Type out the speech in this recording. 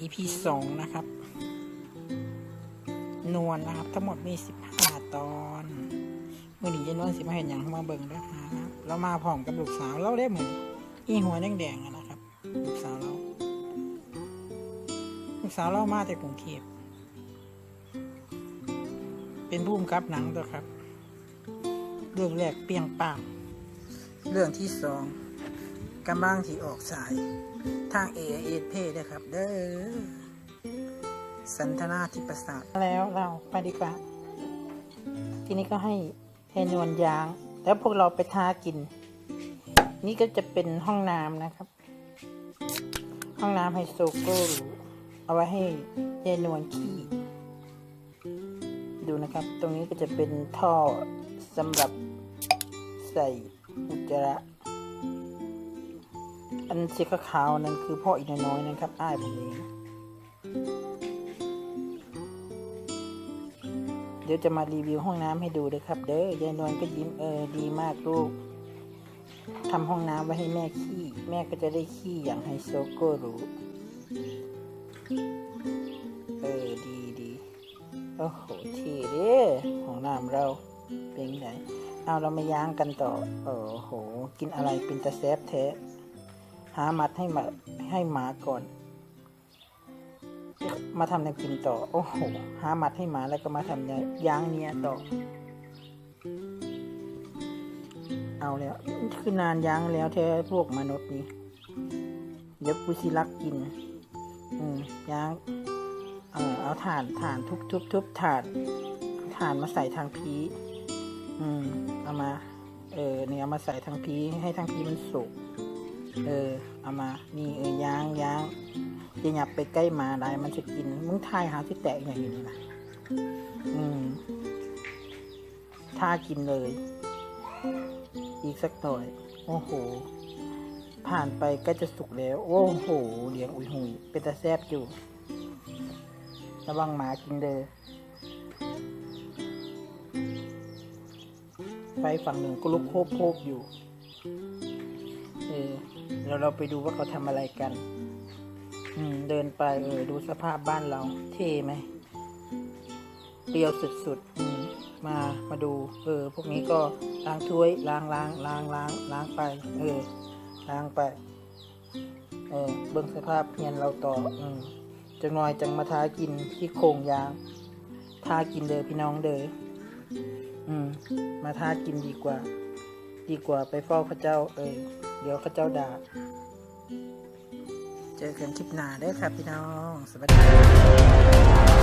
EP สองนะครับ นวลนะครับ ทั้งหมดมีสิบห้าตอนเมื่อหนีจะนวลสิมาเห็นอย่างมาเบิ่งด้วยครับเรามาพร้อมกับลูกสาวเราได้เหมือนอีหัวแดงๆนะครับ ลูกสาวเรา ลูกสาวเรามาจากกรุงเทพเป็นผู้กำกับหนังตัวครับ เรื่องแรกเปียงปังเรื่องที่สองกำลังที่ออกสาย ทางเอเอเพด้วยครับ เด้อสันทนาทิประสาทแล้วเราไปดีกว่า ทีนี้ก็ให้ให้นวลยาง แล้วพวกเราไปทากิน นี่ก็จะเป็นห้องน้ำนะครับ ห้องน้ำไฮโซโก้เอาไว้ให้ยายนวลขี้ดูนะครับ ตรงนี้ก็จะเป็นท่อสำหรับใส่อุจจาระ อันสีขาวๆนั้นคือพ่ออีกน้อยนะครับอ้ายผมเองเดี๋ยวจะมารีวิวห้องน้ำให้ดูเลยครับ เด้อยายนวลก็ยิ้มเออดีมากลูกทำห้องน้ำไว้ให้แม่ขี้ แม่ก็จะได้ขี้อย่างไฮโซโก้หรู้เออดีดีโอ้โหเท่เด้ห้องน้ำเราเป็นไงเอาเรามาย่างกันต่อโอ้โห กินอะไรเป็นตะแซบแท้ หามัดให้มาให้หมาก่อน มาทำน้ำกินต่อ โอ้โห หามัดให้หมาแล้วก็มาทำย่างเนี้ยต่อ เอาแล้ว คือนานย่างแล้วแท้พวกมนุษย์นี่เดี๋ยวกูสิรักกิน อืมย่างเออเอาถ่านถ่านทุบทุบทุบถ่านถ่านมาใส่ทางพี อืม เอามา เออเนี่ยเอมาใส่ทางพีให้ทางพีมันสุก เออ เอามา นี่เออยางยางจะหยับไปใกล้มาได้มันจะกิน มึงทายหาที่แตกอย่างนี้นะอืมท่ากินเลย อีกสักหน่อย โอ้โห ผ่านไปก็จะสุกแล้ว โอ้โหเลี้ยงอุยหุยเป็นตาแซบอยู่ ระวังหมากินเด้อไฟฝั่งหนึ่งก็ลุกโคบโคบอยู่ แล้วเราไปดูว่าเขาทำอะไรกัน อืม เดินไปเออดูสภาพบ้านเรา เท่ไหมเปรียวสุดๆอืมมามาดู เออ พวกนี้ก็ล้างถ้วยล้างล้างล้างล้างล้างไป เออ ล้างไป เออ เบิ่งสภาพเพียนเราต่อ อืมจังหน่อยจังมาทากินที่โครงยางทากินเด้อพี่น้องเด้ออืม มาทากินดีกว่า ดีกว่าไปเฝ้าพระเจ้า เออ เดี๋ยวพระเจ้าด่าเจอกันคลิปหน้าได้ครับพี่น้อง สวัสดี